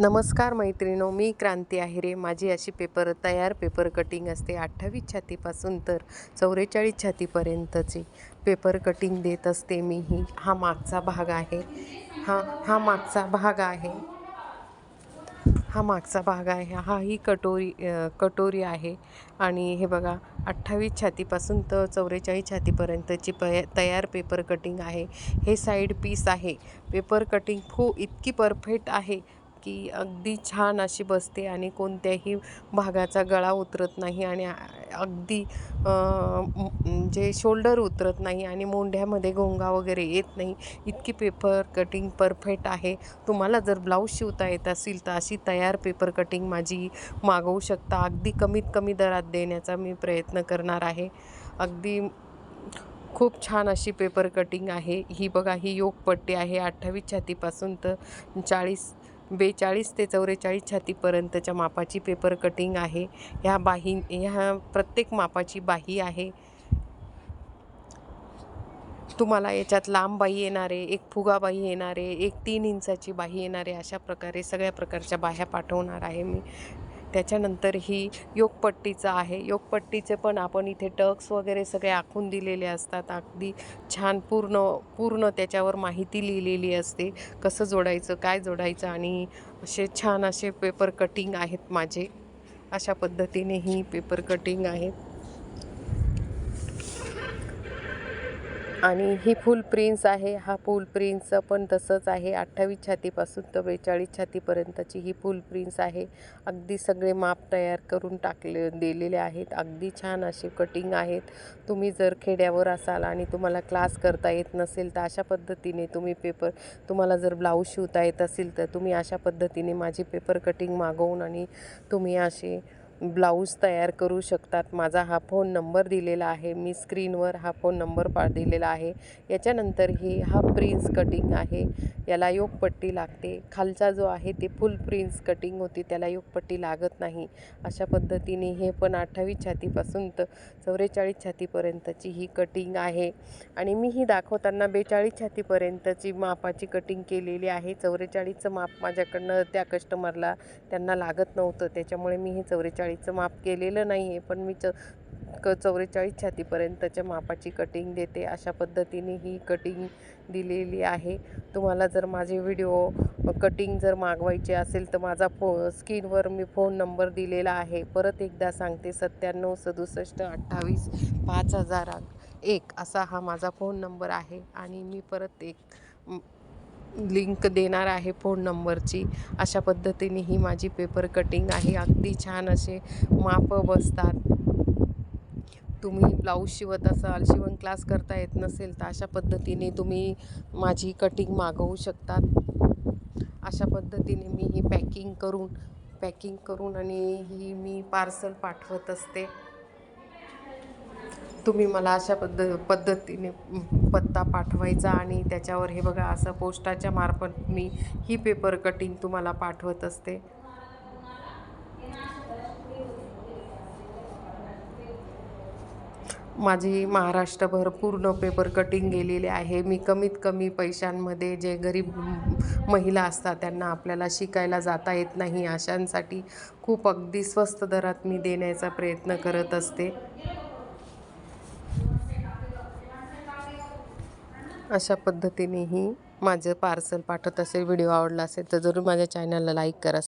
नमस्कार मैत्रिणो मी क्रांती आहे माझी अशी पेपर तयार पेपर कटिंग असते अठ्ठावीस छातीपासून तर चौवेचाळीस छातीपर्यंतची पेपर कटिंग देत असते मी. ही हा मागचा भाग आहे. हा हा मागचा भाग आहे. हा मागचा भाग आहे. हा ही कटोरी कटोरी आहे. आणि हे बघा अठ्ठावीस छातीपासून तर चौवेचाळीस छातीपर्यंतची प तयार पेपर कटिंग आहे. हे साईड पीस आहे. पेपर कटिंग खूप इतकी परफेक्ट आहे. की अगदी छान अशी बसते आणि कोणत्याही भागाचा गळा उतरत नाही आणि अगदी जे शोल्डर उतरत नाही आणि मोंढ्यामध्ये घोंगा वगैरे येत नाही. इतकी पेपर कटिंग परफेक्ट आहे. तुम्हाला जर ब्लाऊज शिवता येत असेल तर अशी तयार पेपर कटिंग माझी मागवू शकता. अगदी कमीत कमी दरात देण्याचा मी प्रयत्न करणार आहे. अगदी खूप छान अशी पेपर कटिंग आहे. ही बघा ही योगपट्टी आहे. अठ्ठावीस छातीपासून तर चाळीस बेचाळीस ते चौवेचाळीस छातीपर्यंतच्या मापाची पेपर कटिंग आहे. ह्या बाही ह्या प्रत्येक मापाची बाही आहे. तुम्हाला याच्यात लांब बाही येणारे एक फुगा बाही येणारे एक तीन इंचाची बाही येणारे अशा प्रकारे सगळ्या प्रकारच्या बाह्या पाठवणार आहे मी. त्याच्यानंतर ही योगपट्टीचं आहे. योगपट्टीचे पण आपण इथे टक्स वगैरे सगळे आखून दिलेले असतात. अगदी छान पूर्ण पूर्ण त्याच्यावर माहिती लिहिलेली असते. कसं जोडायचं काय जोडायचं आणि असे छान असे पेपर कटिंग आहेत माझे. अशा पद्धतीने ही पेपर कटिंग आहेत. आणि ही फुल प्रिन्स आहे हा फुल प्रिन्स पण तसंच आहे. अठ्ठावीस छातीपासून तर बेचाळीस छातीपर्यंतची ही फुल प्रिन्स आहे. अगदी सगळे माप तयार करून टाकले दिलेले आहेत. अगदी छान असे कटिंग आहेत. तुम्ही जर खेड्यावर असाल आणि तुम्हाला क्लास करता येत नसेल तर अशा पद्धतीने तुम्ही पेपर तुम्हाला जर ब्लाऊज शिवता येत असेल तर तुम्ही अशा पद्धतीने माझी पेपर कटिंग मागवून आणि तुम्ही असे ब्लाऊज तयार करू शकतात. माझा हा फोन नंबर दिलेला आहे. मी स्क्रीनवर हा फोन नंबर पा दिलेला आहे. याच्यानंतर ही हा प्रिन्स कटिंग आहे. याला योगपट्टी लागते. खालचा जो आहे ते फुल प्रिन्स कटिंग होती. त्याला योगपट्टी लागत नाही. अशा पद्धतीने हे पण अठ्ठावीस छातीपासून तर चौवेचाळीस छातीपर्यंतची ही कटिंग आहे. आणि मी ही दाखवताना बेचाळीस छातीपर्यंतची मापाची कटिंग केलेली आहे. चौवेचाळीसचं माप माझ्याकडनं त्या कस्टमरला त्यांना लागत नव्हतं. त्याच्यामुळे मी हे चौवेचाळीसचं माप केलेलं नाही आहे पण मी च क चौवेचाळीस छातीपर्यंतच्या मापाची कटिंग देते. अशा पद्धतीने ही कटिंग दिलेली आहे. तुम्हाला जर माझे व्हिडिओ कटिंग जर मागवायचे असेल तर माझा फो स्क्रीनवर मी फोन नंबर दिलेला आहे. परत एकदा सांगते सत्त्याण्णव सदुसष्ट अठ्ठावीस पाच हजार एक असा हा माझा फोन नंबर आहे. आणि मी परत एक लिंक देणार आहे फोन नंबरची. अशा पद्धतीने ही माझी पेपर कटिंग आहे. अगदी छान असे माप बसतात. तुम्ही ब्लाऊज शिवत असाल शिवण क्लास करता येत नसेल तर अशा पद्धतीने तुम्ही माझी कटिंग मागवू शकतात. अशा पद्धतीने मी ही पॅकिंग करून पॅकिंग करून आणि ही मी पार्सल पाठवत असते. तुम्ही मला अशा पद्ध पद्धतीने पत्ता पाठवायचा आणि त्याच्यावर हे बघा असं पोस्टाच्या मार्फत मी ही पेपर कटिंग तुम्हाला पाठवत असते. माझी महाराष्ट्रभर पूर्ण पेपर कटिंग गेलेले आहे. मी कमीत कमी पैशांमध्ये जे गरीब महिला असतात त्यांना आपल्याला शिकायला जाता येत नाही अशांसाठी खूप अगदी स्वस्त दरात मी देण्याचा प्रयत्न करत असते. अशा पद्धतीनेही माझं पार्सल पाठवत असेल व्हिडिओ आवडला असेल तर जरूर माझ्या चॅनलला लाईक करा.